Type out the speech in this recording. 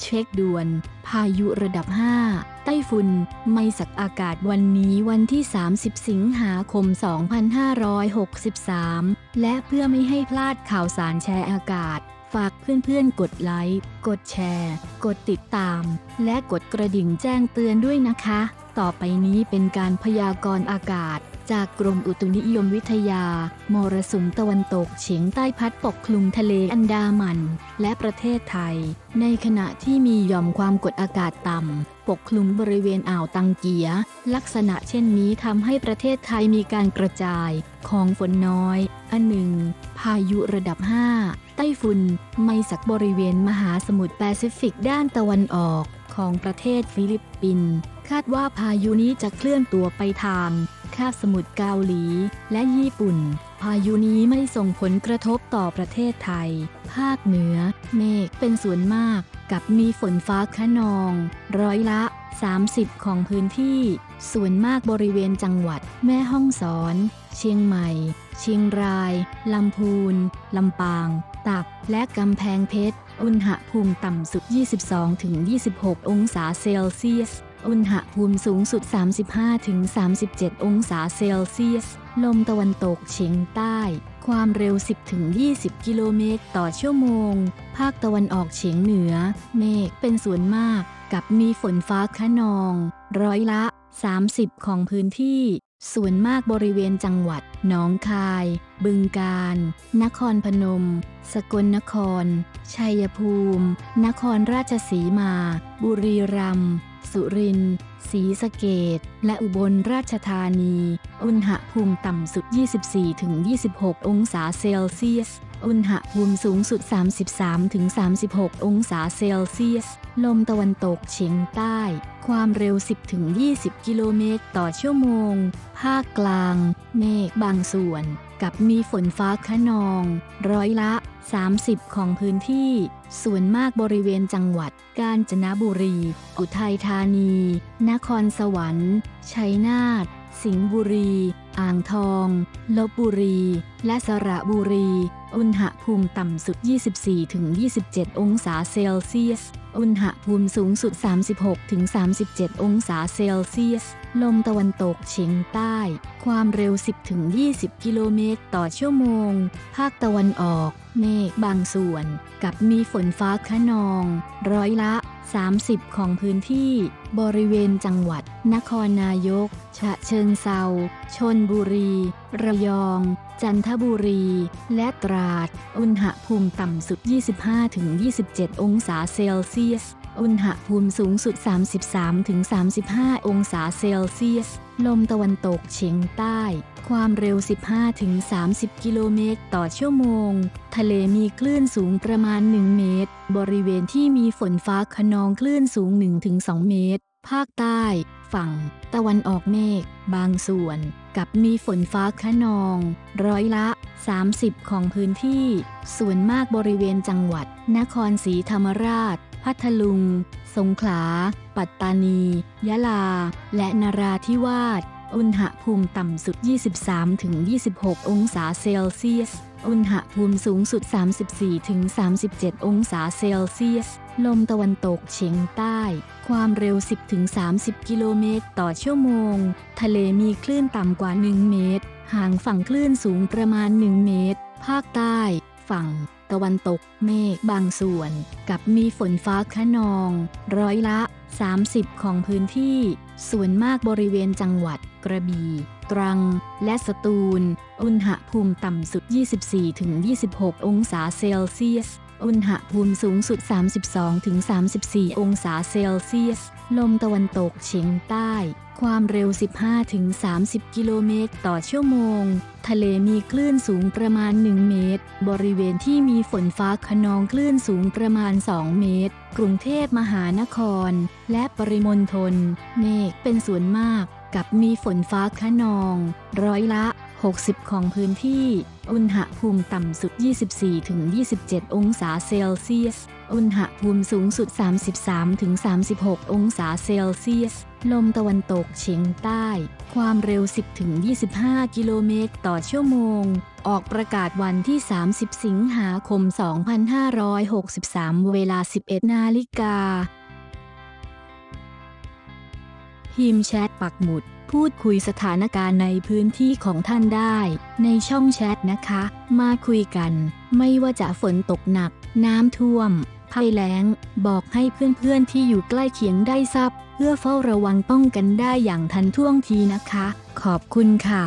เช็คด่วน พายุระดับ 5 ไต้ฝุ่น ไม่สักอากาศวันนี้วันที่ 30 สิงหาคม 2563 และเพื่อไม่ให้พลาดข่าวสารแชร์อากาศ ฝากเพื่อนๆ กดไลค์ กดแชร์ กดติดตาม และกดกระดิ่งแจ้งเตือนด้วยนะคะ ต่อไปนี้เป็นการพยากรณ์อากาศ จากกรมอุตุนิยมวิทยา มรสุมตะวันตกเฉียงใต้พัดปกคลุมทะเลอันดามัน และประเทศไทย ในขณะที่มีหย่อมความกดอากาศต่ำ ปกคลุมบริเวณอ่าวตังเกีย ลักษณะเช่นนี้ทำให้ประเทศไทยมีการกระจาย ของฝนน้อย อันหนึ่ง พายุระดับ 5 ไต้ฝุ่นไม่สักบริเวณมหาสมุทรแปซิฟิกด้านตะวันออกของประเทศฟิลิปปินส์ คาดว่าพายุนี้จะเคลื่อนตัวไปทางคาบสมุทรเกาหลีและญี่ปุ่น พายุนี้ไม่ส่งผลกระทบต่อประเทศไทย ภาคเหนือ เมฆเป็นส่วนมาก กับมีฝนฟ้าคะนอง ร้อยละ 30 ของพื้นที่ ส่วนมากบริเวณจังหวัด แม่ฮ่องสอน เชียงใหม่ เชียงราย ลำพูน ลำปาง ตาก และกำแพงเพชร อุณหภูมิต่ำสุด 22-26 องศาเซลเซียส อุณหภูมิสูงสุด 35-37 องศาเซลเซียส ลมตะวันตกเฉียงใต้ ความเร็ว 10-20 กิโลเมตรต่อชั่วโมง ภาคตะวันออกเฉียงเหนือ เมฆเป็นส่วนมาก กับมีฝนฟ้าคะนอง ร้อยละ 30 ของพื้นที่ ส่วนมากบริเวณจังหวัดหนองคาย บึงกาฬ นครพนม สกลนคร ชัยภูมิ นครราชสีมา บุรีรัมย์ สุรินทร์ศรีสะเกดและอุบลราชธานี อุณหภูมิต่ำสุด 24-26 องศาเซลเซียส อุณหภูมิสูงสุด 33-36 องศาเซลเซียส ลมตะวันตกเฉียงใต้ ความเร็ว 10-20 กิโลเมตรต่อชั่วโมง ภาคกลาง เมฆบางส่วน กับมีฝนฟ้าคะนอง ร้อยละ 30 ของพื้นที่ ส่วนมากบริเวณจังหวัด กาญจนบุรี อุทัยธานี นครสวรรค์ ชัยนาท สิงห์บุรี อ่างทอง ลบบุรี และสระบุรี อุณหภูมิต่ำสุด 24-27 องศาเซลเซียส อุณหภูมิสูงสุด 36-37 องศาเซลเซียส ลมตะวันตกเฉียงใต้ ความเร็ว 10-20 กิโลเมตรต่อชั่วโมง ภาคตะวันออก เมฆบางส่วน กับมีฝนฟ้าคะนอง ร้อยละ 30 ของพื้นที่ บริเวณจังหวัด นครนายก ฉะเชิงเซา ชนบุรี ระยอง จันทบุรี และตราด อุณหภูมิต่ำสุด 25-27 องศาเซลเซียส อุณหภูมิสูงสุด 33-35 องศาเซลเซียส ลมตะวันตกเฉียงใต้ ความเร็ว 15-30 กิโลเมตรต่อชั่วโมง ทะเลมีคลื่นสูงประมาณ 1 เมตร บริเวณที่มีฝนฟ้าขนองคลื่นสูง 1-2 เมตร ภาคใต้ ฝั่ง ตะวันออกเมฆ บางส่วน กับมีฝนฟ้าคะนอง ร้อยละ 30 ของพื้นที่ ส่วนมากบริเวณจังหวัด นครศรีธรรมราช พัทลุง สงขลา ปัตตานี ยะลา และนราธิวาส อุณหภูมิต่ำสุด 23-26 องศาเซลเซียส อุณหภูมิสูงสุด 34-37 องศาเซลเซียส ลมตะวันตกเฉียงใต้ ความเร็ว 10-30 กิโลเมตรต่อชั่วโมง ทะเลมีคลื่นต่ำกว่า 1 เมตร ห่างฝั่งคลื่นสูงประมาณ 1 เมตร ภาคใต้ ฝั่ง ตะวันตก เมฆบางส่วน กับมีฝนฟ้าคะนอง ร้อยละ 30 ของพื้นที่ ส่วนมากบริเวณจังหวัด กระบี่ ตรัง และสตูล อุณหภูมิต่ำสุด 24-26 องศาเซลเซียส อุณหภูมิสูงสุด 32-34 องศาเซลเซียส ลมตะวันตกเฉียงใต้ ความเร็ว 15-30 กิโลเมตรต่อชั่วโมง ทะเลมีคลื่นสูงประมาณ 1 เมตร บริเวณที่มีฝนฟ้าขนองคลื่นสูงประมาณ 2 เมตร กรุงเทพมหานคร และปริมณฑล เมฆเป็นส่วนมาก กับมีฝนฟ้าคะนอง ร้อยละ 60 ของพื้นที่ อุณหภูมิต่ำสุด 24-27 องศาเซลเซียส อุณหภูมิสูงสุด 33-36 องศาเซลเซียส ลมตะวันตกเฉียงใต้ ความเร็ว 10-25 กิโลเมตรต่อชั่วโมง ออกประกาศวันที่ 30 สิงหาคม 2563 เวลา 11 นาฬิกา พิมพ์แชทปักหมุด พูดคุยสถานการณ์ในพื้นที่ของท่านได้ ในช่องแชทนะคะ มาคุยกัน ไม่ว่าจะฝนตกหนัก น้ำท่วมภัยแล้ง บอกให้เพื่อนๆที่อยู่ใกล้เคียงได้ทราบเพื่อเฝ้าระวังป้องกันได้อย่างทันท่วงทีนะคะ ขอบคุณค่ะ